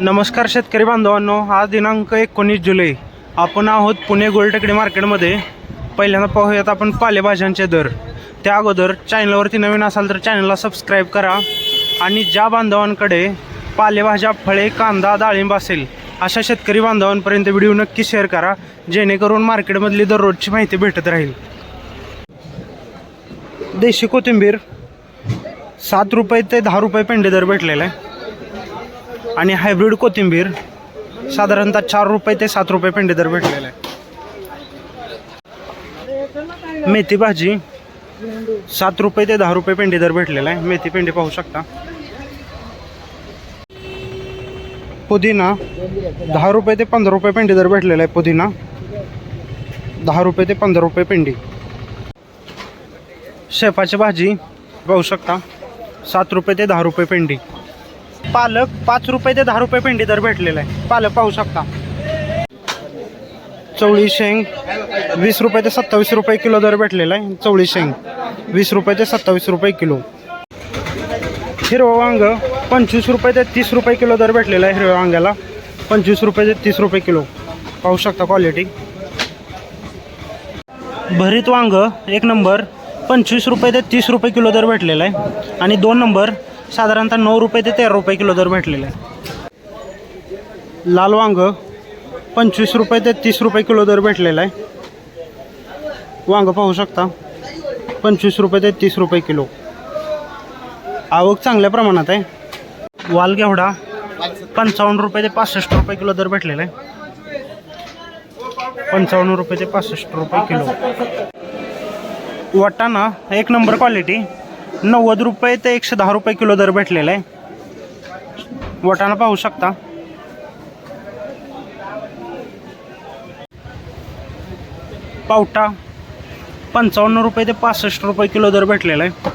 नमस्कार शेतकरी बांधवांनो आज दिनांक एकोणीस जुलै. आपण आहोत पुणे गोलटेकडी मार्केटमध्ये. पहिल्यांदा पाहूयात आपण पालेभाज्यांचे दर. त्या अगोदर चॅनलवरती नवीन असाल तर चॅनलला सबस्क्राईब करा आणि ज्या बांधवांकडे पालेभाज्या फळे कांदा डाळिंब असेल अशा शेतकरी बांधवांपर्यंत व्हिडिओ नक्की शेअर करा जेणेकरून मार्केटमधली दररोजची माहिती भेटत राहील. देशी कोथिंबीर सात रुपये ते दहा रुपये पेंडे दर भेटलेला आहे. आणि हायब्रिड कोथिंबीर साधारणतः चार रुपये ते सात रुपये पेंडी दर भेटलेला. आहे मेथी भाजी सात रुपये ते दहा रुपये पेंडी दर भेटलेला. आहे मेथी पेंडी पाहू शकता. पुदिना दहा रुपये ते पंधरा रुपये पेंडी दर भेटलेला आहे पुदिना. दहा रुपये ते पंधरा रुपये पेंडी. शेपाची भाजी पाहू शकता. सात रुपये ते दहा रुपये पेंडी. पालक पाच रुपये ते दहा रुपये पेंडी दर भेटलेला आहे. पालक पाहू शकता. चवळी शेंग वीस रुपये ते सत्तावीस रुपये किलो दर भेटलेला आहे. चवळी शेंग वीस रुपये ते सत्तावीस रुपये किलो. हिरवं वांग पंचवीस रुपये ते तीस रुपये किलो दर भेटलेला आहे हिरव्या वांग्याला. पंचवीस रुपये ते तीस रुपये किलो. पाहू शकता क्वालिटी भरीत वांग एक नंबर पंचवीस रुपये ते तीस रुपये किलो दर भेटलेला आहे. आणि दोन नंबर साधारणतः नऊ रुपये ते तेरा रुपये किलो दर भेटलेला आहे लाल वांग पंचवीस रुपये ते तीस रुपये किलो दर भेटलेला आहे. वांग पाहू शकता. पंचवीस रुपये ते तीस रुपये किलो. आवक चांगल्या प्रमाणात आहे. वाल घेवडा पंचावन्न रुपये ते पासष्ट रुपये किलो दर भेटलेला आहे. पंचावन्न रुपये ते पासष्ट रुपये किलो. वाटाणा एक नंबर क्वालिटी. नव्वद रुपये ते एकशे दहा रुपये किलो दर भेटलेला आहे. वटाणा पाहू शकता. पावटा पंचावन्न रुपये ते पासष्ट रुपये किलो दर भेटलेला आहे.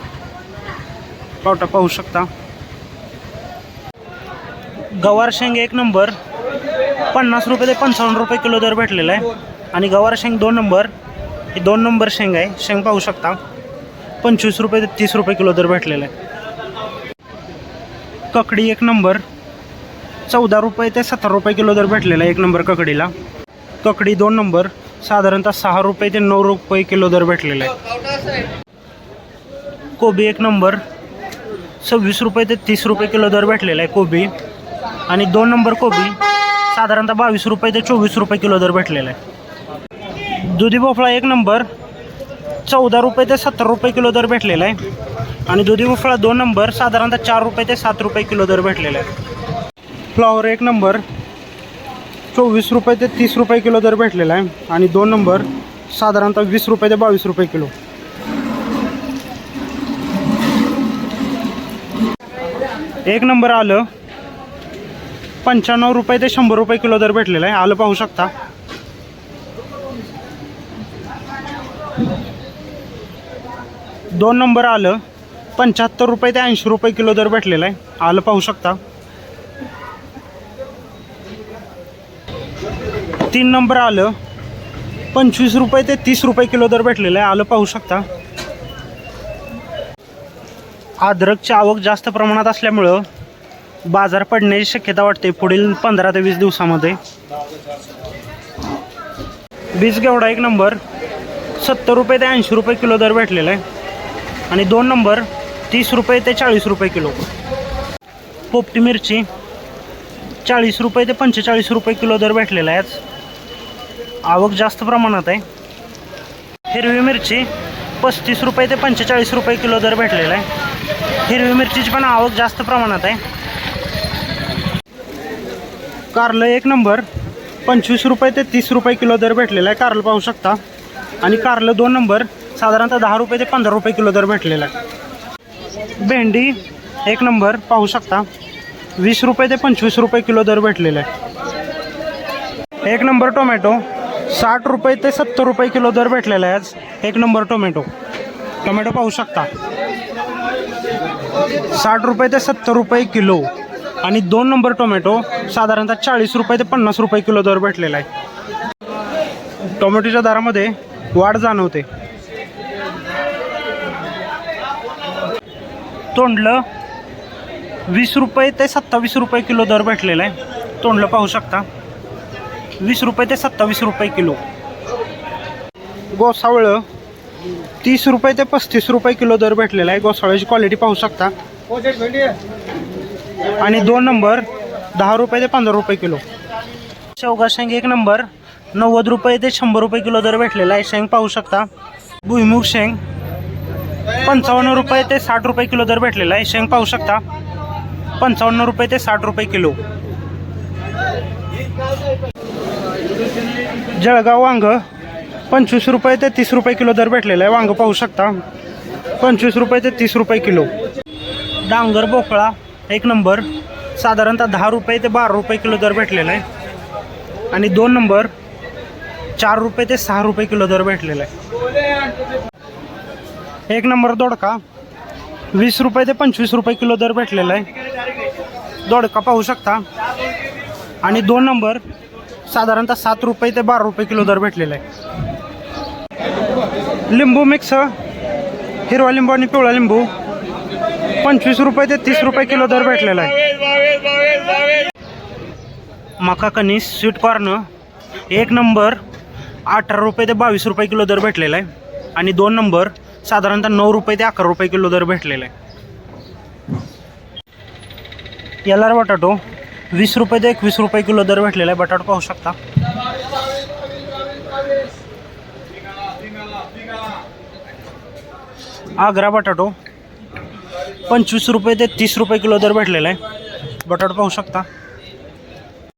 पावटा पाहू शकता. गवार शेंग एक नंबर पन्नास रुपये ते पंचावन्न रुपये किलो दर भेटलेला आहे. आणि गवार शेंग दोन नंबर ही दोन नंबर शेंग आहे. शेंग पाहू शकता. पंचवीस रुपये ते तीस रुपये किलो दर भेटलेला. आहे ककडी एक नंबर चौदा रुपये ते सतरा रुपये किलो दर भेटलेला आहे एक नंबर ककडीला. ककडी दोन नंबर साधारणतः सहा रुपये ते नऊ रुपये किलो दर भेटलेला आहे. कोबी एक नंबर सव्वीस रुपये ते तीस रुपये किलो दर भेटलेला आहे कोबी. आणि दोन नंबर कोबी साधारणतः बावीस रुपये ते चोवीस रुपये किलो दर भेटलेला आहे. दुधी भोपळा एक नंबर चौदा रुपये ते सत्तर रुपये किलो दर भेटलेला आहे. आणि दुधी भोपळा दोन नंबर साधारणतः चार रुपये ते सात रुपये किलो दर भेटलेला आहे. फ्लॉवर एक नंबर चोवीस रुपये ते तीस रुपये किलो दर भेटलेला आहे. आणि दोन नंबर साधारणतः वीस रुपये ते बावीस रुपये किलो. एक नंबर आलं पंच्याण्णव रुपये ते शंभर रुपये किलो दर भेटलेला आहे. आलं पाहू शकता. दोन नंबर आलं. पंच्याहत्तर रुपये ते ऐंशी रुपये किलो दर भेटलेला आहे. आलं पाहू शकता. तीन नंबर आलं. पंचवीस रुपये ते तीस रुपये किलो दर भेटलेलं आहे. आलं पाहू शकता. अद्रकची आवक जास्त प्रमाणात असल्यामुळं बाजार पडण्याची शक्यता वाटते. पुढील पंधरा ते वीस दिवसामध्ये. बीज घेवडा एक नंबर. सत्तर रुपये ते ऐंशी रुपये किलो दर भेटलेला आहे. आणि दोन नंबर तीस रुपये ते चाळीस रुपये किलो. पोपटी मिरची चाळीस रुपये ते पंचेचाळीस रुपये किलो दर भेटलेला आहे आज. आवक जास्त प्रमाणात आहे. हिरवी मिरची पस्तीस रुपये ते पंचेचाळीस रुपये किलो दर भेटलेला आहे. हिरवी मिरचीची पण आवक जास्त प्रमाणात आहे. कारलं एक नंबर पंचवीस रुपये ते तीस रुपये किलो दर भेटलेला आहे. कारलं पाहू शकता. आणि कारलं दोन नंबर साधारणतः दहा रुपये ते पंधरा रुपये किलो दर भेटलेला आहे. भेंडी एक नंबर पाहू शकता. वीस रुपये ते पंचवीस रुपये किलो दर भेटलेला आहे. एक नंबर टोमॅटो साठ रुपये ते सत्तर रुपये किलो दर भेटलेला आहे आज. एक नंबर टोमॅटो. टोमॅटो पाहू शकता. साठ रुपये ते सत्तर रुपये किलो आणि दोन नंबर टोमॅटो साधारणतः चाळीस रुपये ते पन्नास रुपये किलो दर भेटलेला आहे. टोमॅटोच्या दरामध्ये वाढ जाणवते. तोंडलं वीस रुपये ते सत्तावीस रुपये किलो दर भेटलेला आहे. तोंडलं पाहू शकता. वीस रुपये ते सत्तावीस रुपये किलो. गोसावळं तीस रुपये ते पस्तीस रुपये किलो दर भेटलेला आहे. गोसावळ्याची क्वालिटी पाहू शकता. आणि दोन नंबर दहा रुपये ते पंधरा रुपये किलो. शेवगा शेंग एक नंबर नव्वद रुपये ते शंभर रुपये किलो दर भेटलेला आहे. शेंग पाहू शकता. भुईमुग शेंग पंचावन्न रुपये ते साठ रुपये किलो दर भेटलेला आहे. शेंग पाहू शकता. पंचावन्न रुपये ते साठ रुपये किलो. जळगाव वांग पंचवीस रुपये ते तीस रुपये किलो दर भेटलेला आहे. वांग पाहू शकता. पंचवीस रुपये ते तीस रुपये किलो. डांगर भोपळा एक नंबर. साधारणतः दहा रुपये ते बारा रुपये किलो दर भेटलेला आहे. आणि दोन नंबर चार रुपये ते सहा रुपये किलो दर भेटलेला आहे. एक नंबर दोडका. वीस रुपये ते पंचवीस रुपये किलो दर भेटलेला आहे. दोडका पाहू शकता. आणि दोन नंबर साधारणतः सात रुपये ते बारा रुपये किलो दर भेटलेला आहे. लिंबू मिक्स हिरवा लिंबू आणि पिवळा लिंबू पंचवीस रुपये ते तीस रुपये किलो दर भेटलेला आहे. मका कणीस स्वीट कॉर्न एक नंबर अठरा रुपये ते बावीस रुपये किलो दर भेटलेला आहे. आणि दोन नंबर साधारणतः नऊ रुपये ते अकरा रुपये किलो दर भेटलेला आहे. याला बटाटो. वीस रुपये ते एकवीस रुपये किलो दर भेटलेला आहे. बटाटो पाहू शकता. आग्रा बटाटो. पंचवीस रुपये ते तीस रुपये किलो दर भेटलेला आहे. बटाटो पाहू शकता.